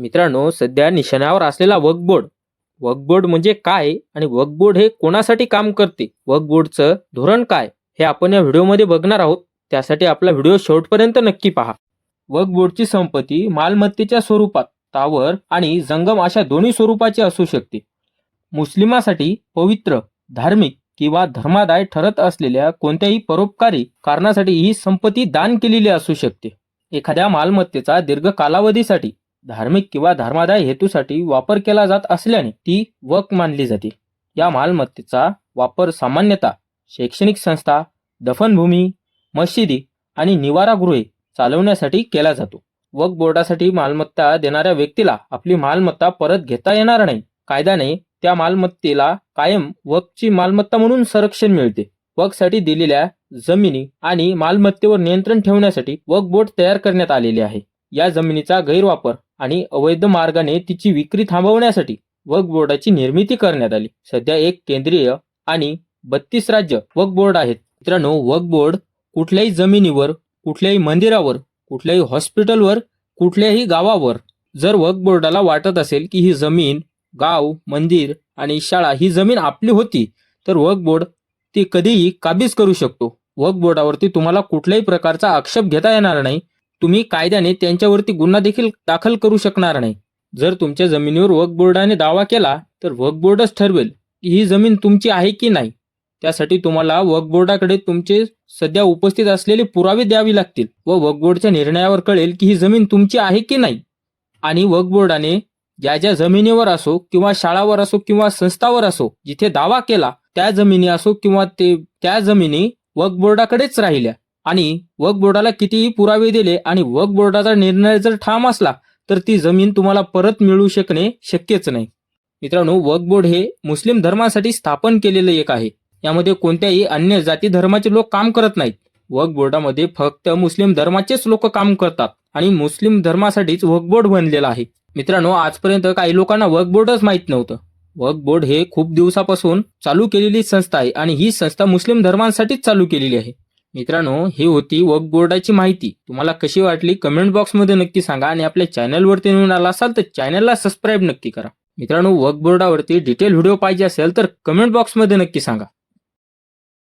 मित्रांनो सध्या निशाण्यावर असलेला वकबोर्ड वकबोर्ड म्हणजे काय आणि वकबोर्ड हे कोणासाठी काम करते? वकबोर्डचं धोरण काय हे आपण या व्हिडिओमध्ये बघणार आहोत. त्यासाठी आपला व्हिडिओ शेवटपर्यंत नक्की पहा. वकबोर्डची संपत्ती मालमत्तेच्या स्वरूपात तावर आणि जंगम अशा दोन्ही स्वरूपाची असू शकते. मुस्लिमासाठी पवित्र धार्मिक किंवा धर्मादाय ठरत असलेल्या कोणत्याही परोपकारी कारणासाठी ही संपत्ती दान केलेली असू शकते. एखाद्या मालमत्तेचा दीर्घ कालावधीसाठी धार्मिक किंवा धर्मादाय हेतूसाठी वापर केला जात असल्याने ती वक मानली जाते. या मालमत्तेचा वापर सामान्यतः शैक्षणिक संस्था दफनभूमी मशिदी आणि निवारागृहे चालवण्यासाठी केला जातो. वक बोर्डासाठी मालमत्ता देणाऱ्या व्यक्तीला आपली मालमत्ता परत घेता येणार नाही. कायद्याने त्या मालमत्तेला कायम वकची मालमत्ता म्हणून संरक्षण मिळते. वकसाठी दिलेल्या जमिनी आणि मालमत्तेवर नियंत्रण ठेवण्यासाठी वक बोर्ड तयार करण्यात आलेले आहे. या जमिनीचा गैरवापर आणि अवैध मार्गाने तिची विक्री थांबवण्यासाठी वक्फ बोर्डाची निर्मिती करण्यात आली. सध्या एक केंद्रीय आणि बत्तीस राज्य वक्फ बोर्ड आहेत. मित्रांनो वक्फ बोर्ड कुठल्याही जमिनीवर कुठल्याही मंदिरावर कुठल्याही हॉस्पिटलवर कुठल्याही गावावर जर वक्फ बोर्डाला वाटत असेल की ही जमीन गाव मंदिर आणि शाळा ही जमीन आपली होती तर वक्फ बोर्ड ती कधीही काबीज करू शकतो. वक्फ बोर्डावरती तुम्हाला कुठल्याही प्रकारचा आक्षेप घेता येणार नाही. तुम्ही कायद्याने त्यांच्यावरती गुन्हा देखील दाखल करू शकणार नाही. जर तुमच्या जमिनीवर वक बोर्डाने दावा केला तर वक बोर्डच ठरवेल की ही जमीन तुमची आहे की नाही. त्यासाठी तुम्हाला वक बोर्डाकडे तुमचे सध्या उपस्थित असलेले पुरावे द्यावे लागतील व वक बोर्डच्या निर्णयावर कळेल की ही जमीन तुमची आहे की नाही. आणि वक बोर्डाने ज्या ज्या जमिनीवर असो किंवा शाळावर असो किंवा संस्थावर असो जिथे दावा केला त्या जमिनी असो किंवा ते त्या जमिनी वक बोर्डाकडेच राहिल्या. आणि वक्फ बोर्डाला कितीही पुरावे दिले आणि वक्फ बोर्डाचा निर्णय जर ठाम असला तर ती जमीन तुम्हाला परत मिळू शकणे शक्यच नाही. मित्रांनो वक्फ बोर्ड हे मुस्लिम धर्मासाठी स्थापन केलेलं एक आहे. यामध्ये कोणत्याही अन्य जाती धर्माचे लोक काम करत नाहीत. वक्फ बोर्डामध्ये फक्त मुस्लिम धर्माचेच लोक काम करतात आणि मुस्लिम धर्मासाठीच वक्फ बोर्ड बनलेला आहे. मित्रांनो आजपर्यंत काही लोकांना वक्फ बोर्डच माहीत नव्हतं. वक्फ बोर्ड हे खूप दिवसापासून चालू केलेली संस्था आहे आणि ही संस्था मुस्लिम धर्मांसाठीच चालू केलेली आहे. मित्रांनो ही होती वक बोर्डाची माहिती. तुम्हाला कशी वाटली कमेंट बॉक्समध्ये नक्की सांगा आणि आपल्या चॅनलवरती नवीन आला असाल तर चॅनलला सबस्क्राईब नक्की करा. मित्रांनो वक बोर्डावरती डिटेल व्हिडिओ पाहिजे असेल तर कमेंट बॉक्समध्ये नक्की सांगा.